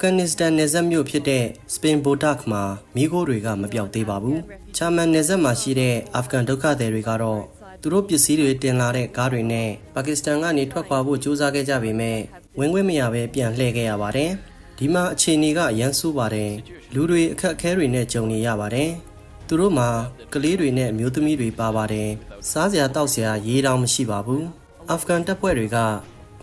ဂန်နစ္စတန်နယ်စပ်မြို့ဖြစ်တဲ့စပင်ဘိုတက်မှာမိခိုးတွေကမပြောက်သေးပါဘူး။ချာမန်နယ်စပ်မှာရှိတဲ့အာဖဂန်ဒုက္ခသည်တွေကတော့သူတို့ပစ္စည်းတွေတင်လာတဲ့ကားတွေနဲ့ပါကစ္စတန်ကနေထွက်ခွာဖို့ကြိုးစားခဲ့ကြပေမဲ့ဝင်ခွင့်မရဘဲပြန်လှည့်ခဲ့ရပါတယ်။ဒီမှာအခြေအနေကရမ်းဆိုးပါတယ်။လူတွေအခက်အခဲတွေနဲ့ကြုံနေရပါတယ်။သူတို့မှာကလေးတွေနဲ့အမျိုးသမီးတွေပါပါတယ်။စားစရာတောက်စရာရေးတောင်မရှိပါဘူး။အာဖဂန်တပ်ဖွဲ့တွေက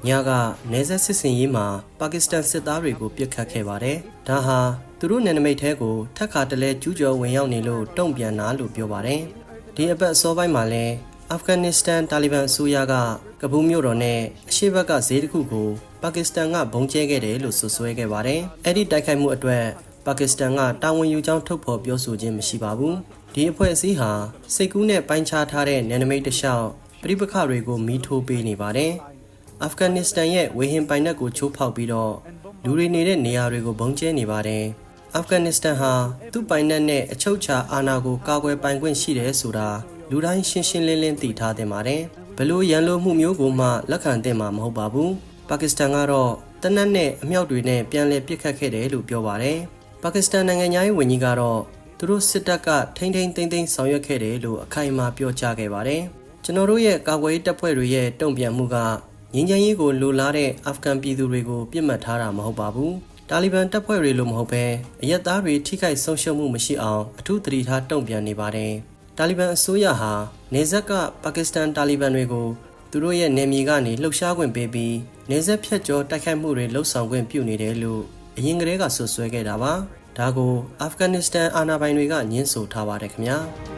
ညကနေဆက်စစ်စင်ရေးမှာပါကစ္စတန်စစ်သားတွေကိုပြစ်ခတ်ခဲ့ပါတယ်။ဒါဟာသူတို့နယ်နိမိတ်ထဲကိုထက်ခါတလဲကျူးကျော်ဝင်ရောက်နေလို့တုံ့ပြန်တာလို့ပြောပါတယ်။ဒီအပတ်အစောပိုင်းမှာလဲအာဖဂန်နစ္စတန်တာလီဘန်အစိုးရကကဘူးမြို့တော်နဲ့အရှေ့ဘက်ကဈေးတစ်ခုကိုပါကစ္စတန်ကဘုံကျဲခဲ့တယ်လို့ဆွဆွဲခဲ့ပါတယ်။အဲ့ဒီတိုက်ခိုက်မှုအတွက်ပါကစ္စတန်ကတာဝန်ယူကြောင်းထုတ်ဖော်ပြောဆိုခြင်းမရှိပါဘူး။ဒီအဖွဲ့အစည်းဟာစိတ်ကူးနဲ့ပိုင်းခြားထားတဲ့နယ်နိမိတ်တစ်လျှောက်ပြိပခတွေကိုမီးထိုးပေးနေပါတယ်။ အာဖဂန်နစ္စတန်ရဲ့ဝေဟင်ပိုင်နက်ကိုချိုးဖောက်ပြီးတော့လူတွေနေတဲ့နေရာတွေကိုဘုံကျဲနေပါတယ်။အာဖဂန်နစ္စတန်ဟာသူ့ပိုင်နက်နဲ့အချုပ်ချာအာဏာကိုကာကွယ်ပိုင်ခွင့်ရှိတယ်ဆိုတာလူတိုင်းရှင်းရှင်းလင်းလင်းသိထားသင့်ပါတယ်။ဘလို့ရန်လိုမှုမျိုးကိုမှလက်ခံသင့်မှာမဟုတ်ပါဘူး။ပါကစ္စတန်ကတော့တနက်နဲ့အမြောက်တွေနဲ့ပြန်လည်ပစ်ခတ်ခဲ့တယ်လို့ပြောပါတယ်။ပါကစ္စတန်နိုင်ငံသားရေးဝန်ကြီးကတော့သူတို့စစ်တပ်ကထိမ့်ထိမ့်သိမ့်သိမ့်ဆောင်ရွက်ခဲ့တယ်လို့အခိုင်အမာပြောကြားခဲ့ပါတယ်။ကျွန်တော်တို့ရဲ့ကာကွယ်ရေးတပ်ဖွဲ့တွေရဲ့တုံ့ပြန်မှုက ငင်းချမ်းရေးကိုလိုလားတဲ့အာဖဂန်ပြည်သူတွေကိုပြစ်မှတ်ထားတာမဟုတ်ပါဘူး။တာလီဘန်တပ်ဖွဲ့တွေလိုမဟုတ်ပဲအရက်သားတွေထိခိုက်ဆုံးရှုံးမှုမရှိအောင်အထူးသတိထားတုံ့ပြန်နေပါတယ်။တာလီဘန်အစိုးရဟာနေဇက်ကပါကစ္စတန်တာလီဘန်တွေကိုသူတို့ရဲ့နယ်မြေကနေလှုပ်ရှားခွင့်ပေးပြီးနေဇက်ဖြတ်ကျော်တိုက်ခိုက်မှုတွေလှုပ်ဆောင်ခွင့်ပြုနေတယ်လို့အရင်ကတည်းကဆွဆွဲခဲ့တာပါ။ဒါကိုအာဖဂန်နစ္စတန်အာဏာပိုင်တွေကညှင်းဆိုထားပါတယ်ခင်ဗျာ။